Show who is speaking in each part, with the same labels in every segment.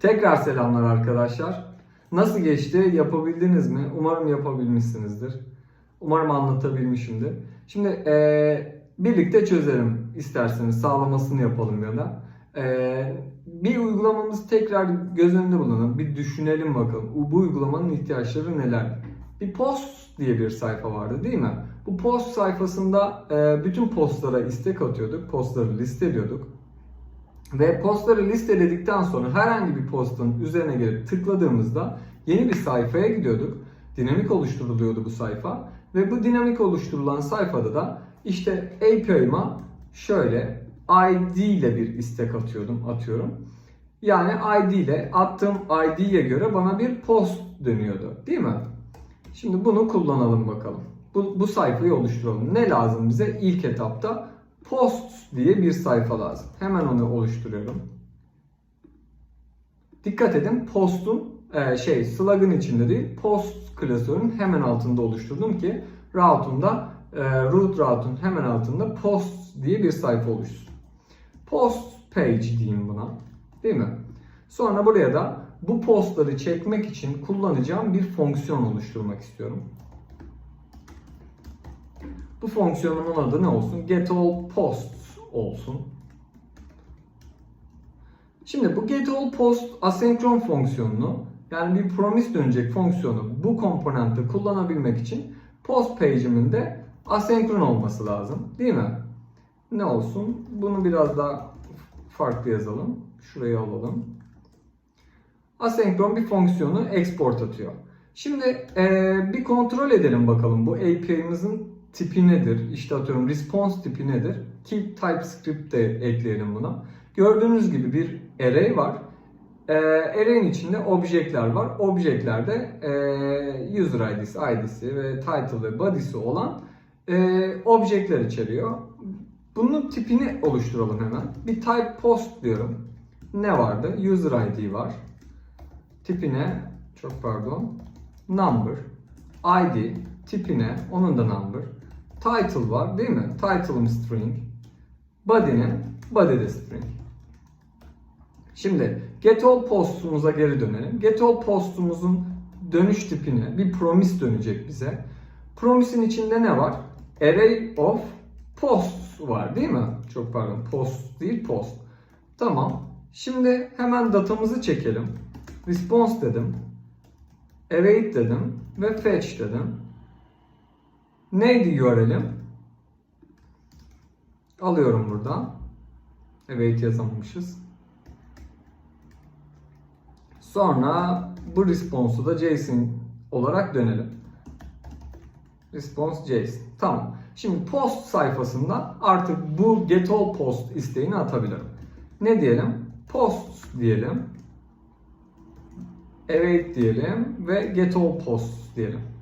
Speaker 1: Tekrar selamlar arkadaşlar. Nasıl geçti? Yapabildiniz mi? Umarım yapabilmişsinizdir. Umarım anlatabilmişimdir. Şimdi eee, birlikte çözelim isterseniz. Sağlamasını yapalım ya da. Eee, bir uygulamamızı tekrar göz önünde bulunalım. Bir düşünelim bakalım. Bu uygulamanın ihtiyaçları neler? Bir post diye bir sayfa vardı değil mi? Bu post sayfasında eee, bütün postlara istek atıyorduk. Postları listeliyorduk. Ve postları listeledikten sonra herhangi bir postun üzerine gelip tıkladığımızda yeni bir sayfaya gidiyorduk. Dinamik oluşturuluyordu bu sayfa. Ve bu dinamik oluşturulan sayfada da işte API'ma şöyle ID ile bir istek atıyordum, atıyorum. Yani ID ile attığım ID'ye göre bana bir post dönüyordu. Değil mi? Şimdi bunu kullanalım bakalım. Bu, bu sayfayı oluşturalım. Ne lazım bize? İlk etapta post diye bir sayfa lazım. Hemen onu oluşturuyorum. Dikkat edin postun e, şey slug'ın içinde değil post klasörün hemen altında oluşturdum ki route'unda e, root route'un hemen altında post diye bir sayfa oluşsun. Post page diyeyim buna. Değil mi? Sonra buraya da bu postları çekmek için kullanacağım bir fonksiyon oluşturmak istiyorum. Bu fonksiyonumun adı ne olsun? Get all posts olsun. Şimdi bu get all post asenkron fonksiyonunu yani bir promise dönecek fonksiyonu bu komponentte kullanabilmek için post page'imin de asenkron olması lazım. Değil mi? Ne olsun? Bunu biraz daha farklı yazalım. Şurayı alalım. Asenkron bir fonksiyonu export atıyor. Şimdi eee, bir kontrol edelim bakalım bu API'mizin tipi nedir? İşte atıyorum response tipi nedir? Keep TypeScript de ekleyelim buna. Gördüğünüz gibi bir array var. Ee, array'in içinde objekler var. Objeklerde e, user ID'si, ID'si ve title ve body'si olan e, objekler içeriyor. Bunun tipini oluşturalım hemen. Bir type post diyorum. Ne vardı? User ID var. Tipine, çok pardon, number. ID, tipine, onun da number. Title var değil mi? Title'ım string. Body'nin, body string. Şimdi get all post'umuza geri dönelim. Get all post'umuzun dönüş tipine bir promise dönecek bize. Promise'in içinde ne var? Array of posts var değil mi? Çok pardon post değil post. Tamam. Şimdi hemen datamızı çekelim. Response dedim. Await dedim ve fetch dedim. Neydi URL'im? Alıyorum buradan. Await yazamamışız. Sonra bu response'u da JSON olarak dönelim. Response JSON. Tamam. Şimdi post sayfasında artık bu get all post isteğini atabilirim. Ne diyelim? Post diyelim. Await diyelim ve get all posts diyelim.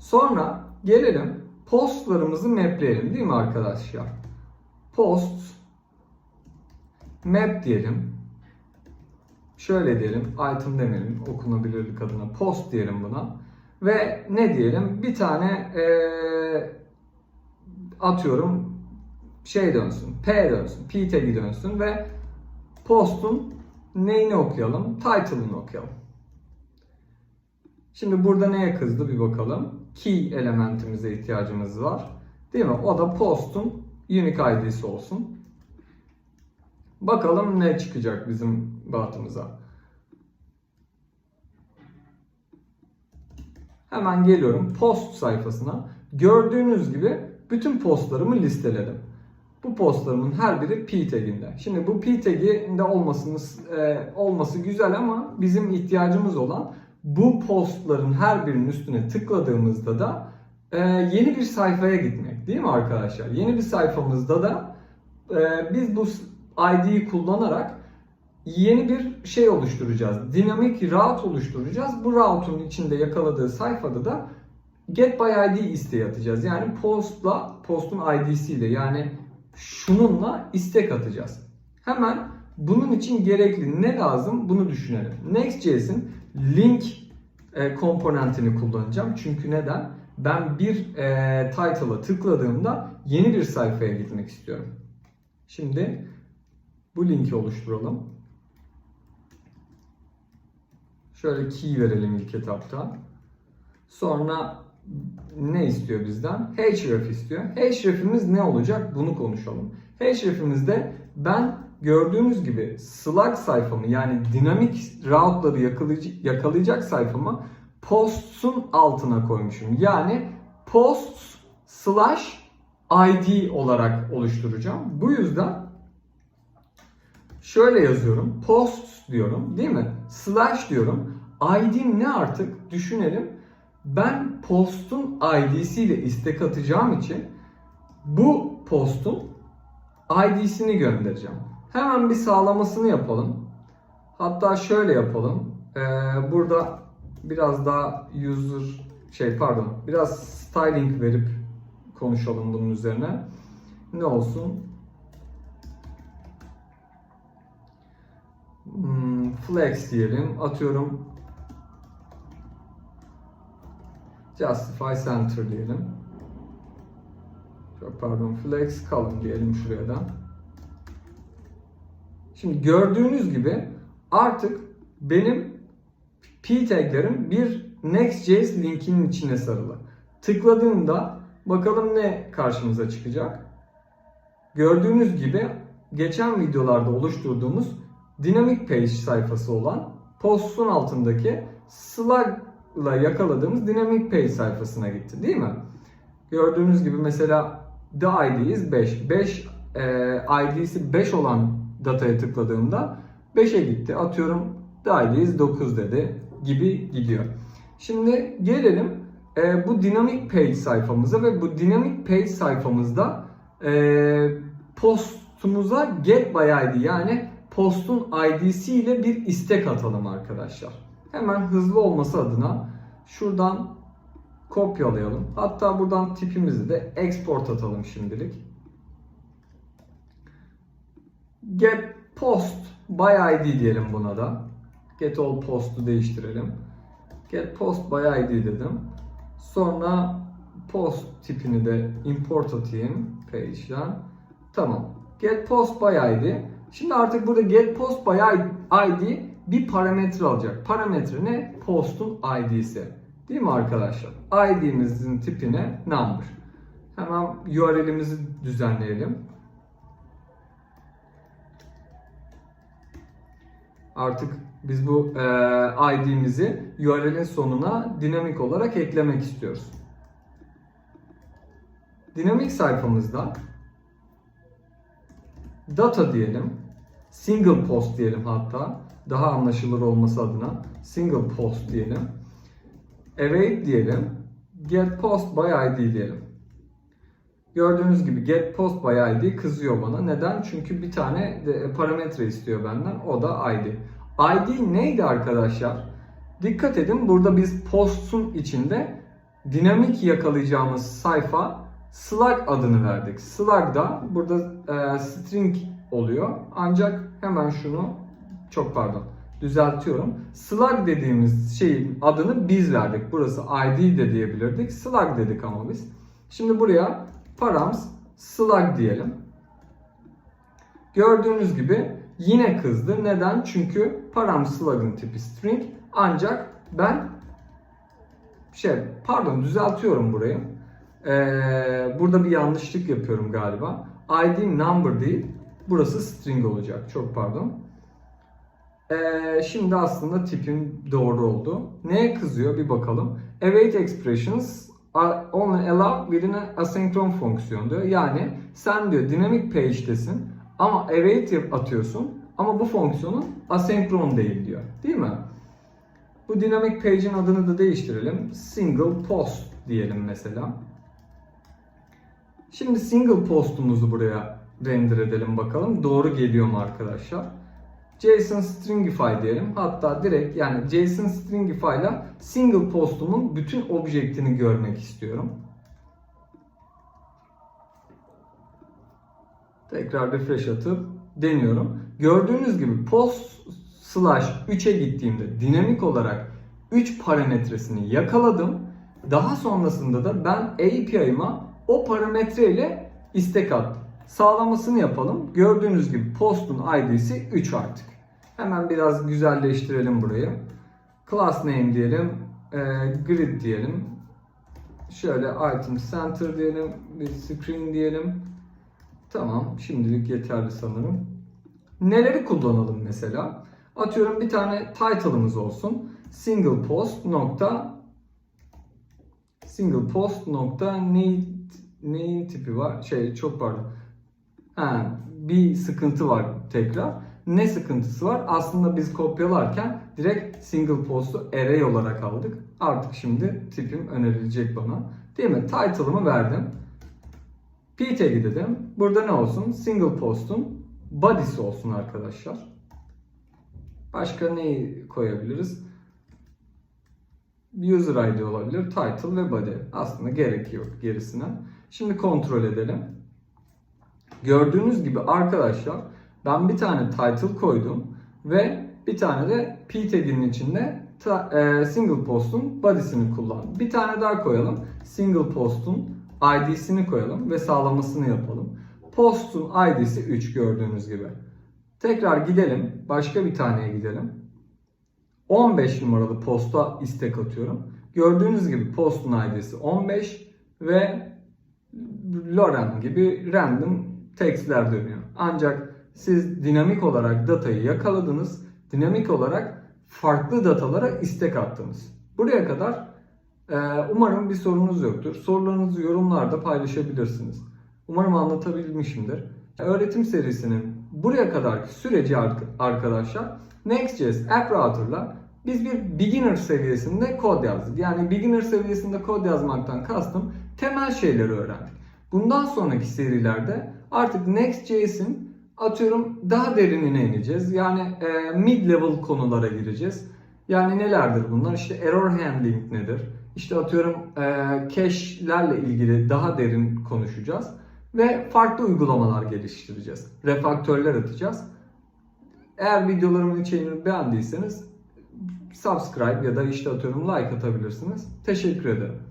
Speaker 1: Sonra gelelim postlarımızı mapleyelim değil mi arkadaşlar? Post map diyelim. Şöyle diyelim, item demeyelim, okunabilirlik adına post diyelim buna. Ve ne diyelim? Bir tane eee, atıyorum şey dönsün, P dönsün, P tag'i dönsün ve postun neyini okuyalım? Title'ını okuyalım. Şimdi burada neye kızdı bir bakalım. Key elementimize ihtiyacımız var. Değil mi? O da post'un unique ID'si olsun. Bakalım ne çıkacak bizim batımıza. Hemen geliyorum post sayfasına. Gördüğünüz gibi bütün postlarımı listeledim. Bu postlarımın her biri P taginde. Şimdi bu P taginde olmasını, e, olması güzel ama bizim ihtiyacımız olan bu postların her birinin üstüne tıkladığımızda da e, yeni bir sayfaya gitmek. Değil mi arkadaşlar? Yeni bir sayfamızda da e, biz bu ID'yi kullanarak yeni bir şey oluşturacağız. Dinamik route oluşturacağız. Bu route'un içinde yakaladığı sayfada da get by ID isteği atacağız. Yani postla, postun ID'siyle yani şununla istek atacağız. Hemen bunun için gerekli ne lazım bunu düşünelim. Next.js'in link e, komponentini kullanacağım. Çünkü neden? Ben bir e, title'a tıkladığımda yeni bir sayfaya gitmek istiyorum. Şimdi bu linki oluşturalım. Şöyle key verelim ilk etapta. Sonra ne istiyor bizden? href istiyor. href'imiz ne olacak? Bunu konuşalım. href'imizde ben gördüğünüz gibi Slack sayfamı yani dinamik route'ları yakalayacak, sayfamı post'un altına koymuşum. Yani post slash id olarak oluşturacağım. Bu yüzden şöyle yazıyorum. Post diyorum değil mi? Slash diyorum. ID ne artık? Düşünelim. Ben postun id'siyle istek atacağım için bu postun id'sini göndereceğim. Hemen bir sağlamasını yapalım. Hatta şöyle yapalım. Ee, burada biraz daha user şey pardon biraz styling verip konuşalım bunun üzerine. Ne olsun? Hmm, flex diyelim. Atıyorum justify center diyelim. Çok pardon flex column diyelim şuraya da. Şimdi gördüğünüz gibi artık benim p taglerim bir Next.js linkinin içine sarılı. Tıkladığımda bakalım ne karşımıza çıkacak. Gördüğünüz gibi geçen videolarda oluşturduğumuz Dynamic Page sayfası olan postun altındaki slug'la yakaladığımız Dynamic Page sayfasına gitti değil mi? Gördüğünüz gibi mesela the id is 5. 5 e, id'si 5 olan dataya tıkladığımda 5'e gitti. Atıyorum is 9 dedi gibi gidiyor. Şimdi gelelim e, bu Dynamic Page sayfamıza ve bu Dynamic Page sayfamızda e, postumuza get by id yani postun id'si ile bir istek atalım arkadaşlar. Hemen hızlı olması adına şuradan kopyalayalım. Hatta buradan tipimizi de export atalım şimdilik. Get post by id diyelim buna da. Get all post'u değiştirelim. Get post by id dedim. Sonra post tipini de import atayım page'den. Tamam. Get post by id. Şimdi artık burada get post by id bir parametre alacak. Parametre ne? Post'un id'si. Değil mi arkadaşlar? id'mizin tipine number. Hemen URL'imizi düzenleyelim. Artık biz bu e, id'mizi URL'in sonuna dinamik olarak eklemek istiyoruz. Dinamik sayfamızda data diyelim. Single post diyelim hatta. Daha anlaşılır olması adına single post diyelim. Await diyelim. Get post by id diyelim. Gördüğünüz gibi get post by id kızıyor bana. Neden? Çünkü bir tane de parametre istiyor benden. O da id. id neydi arkadaşlar? Dikkat edin burada biz post'un içinde dinamik yakalayacağımız sayfa slug adını verdik. Slug da burada e, string oluyor. Ancak hemen şunu çok pardon düzeltiyorum. Slug dediğimiz şeyin adını biz verdik. Burası id de diyebilirdik. Slug dedik ama biz. Şimdi buraya params slug diyelim. Gördüğünüz gibi yine kızdı. Neden? Çünkü param slug'ın tipi string. Ancak ben şey pardon düzeltiyorum burayı. Ee, burada bir yanlışlık yapıyorum galiba. ID number değil. Burası string olacak. Çok pardon. Ee, şimdi aslında tipim doğru oldu. Neye kızıyor bir bakalım. Await expressions only allowed within an asynchron fonksiyon diyor. Yani sen diyor dynamic page'desin ama await atıyorsun ama bu fonksiyonun asenkron değil diyor. Değil mi? Bu dynamic page'in adını da değiştirelim. Single post diyelim mesela. Şimdi single postumuzu buraya render edelim bakalım. Doğru geliyor mu arkadaşlar? JSON stringify diyelim. Hatta direkt yani JSON stringify ile single postumun bütün objektini görmek istiyorum. Tekrar refresh atıp deniyorum. Gördüğünüz gibi post slash 3'e gittiğimde dinamik olarak 3 parametresini yakaladım. Daha sonrasında da ben API'ıma o parametre ile istek attım. Sağlamasını yapalım. Gördüğünüz gibi postun id'si 3 artık. Hemen biraz güzelleştirelim burayı. class name diyelim. e, grid diyelim. Şöyle item center diyelim. Bir screen diyelim. Tamam. Şimdilik yeterli sanırım. Neleri kullanalım mesela? Atıyorum bir tane title'ımız olsun. Single post nokta single post nokta ne neyin tipi var? Şey çok pardon. Ha, bir sıkıntı var tekrar. Ne sıkıntısı var? Aslında biz kopyalarken direkt single post'u array olarak aldık. Artık şimdi tipim önerilecek bana. Değil mi? Title'ımı verdim. p tag'i dedim. Burada ne olsun? Single post'un body'si olsun arkadaşlar. Başka neyi koyabiliriz? User ID olabilir, title ve body. Aslında gerek yok gerisine. Şimdi kontrol edelim. Gördüğünüz gibi arkadaşlar ben bir tane title koydum ve bir tane de p tag'inin içinde ta- e, single post'un body'sini kullandım. Bir tane daha koyalım. Single post'un ID'sini koyalım ve sağlamasını yapalım. Post'un ID'si 3 gördüğünüz gibi. Tekrar gidelim. Başka bir taneye gidelim. 15 numaralı posta istek atıyorum. Gördüğünüz gibi postun ID'si 15 ve Loren gibi random textler dönüyor. Ancak siz dinamik olarak datayı yakaladınız. Dinamik olarak farklı datalara istek attınız. Buraya kadar e, umarım bir sorunuz yoktur. Sorularınızı yorumlarda paylaşabilirsiniz. Umarım anlatabilmişimdir. Öğretim serisinin buraya kadarki süreci ark- arkadaşlar Next.js App Router'la biz bir beginner seviyesinde kod yazdık. Yani beginner seviyesinde kod yazmaktan kastım temel şeyleri öğrendik. Bundan sonraki serilerde artık Next.js'in atıyorum daha derinine ineceğiz. Yani e, mid level konulara gireceğiz. Yani nelerdir bunlar? İşte error handling nedir? İşte atıyorum e, cache'lerle ilgili daha derin konuşacağız. Ve farklı uygulamalar geliştireceğiz. Refaktörler atacağız. Eğer videolarımın içeriğini beğendiyseniz subscribe ya da işte atıyorum like atabilirsiniz. Teşekkür ederim.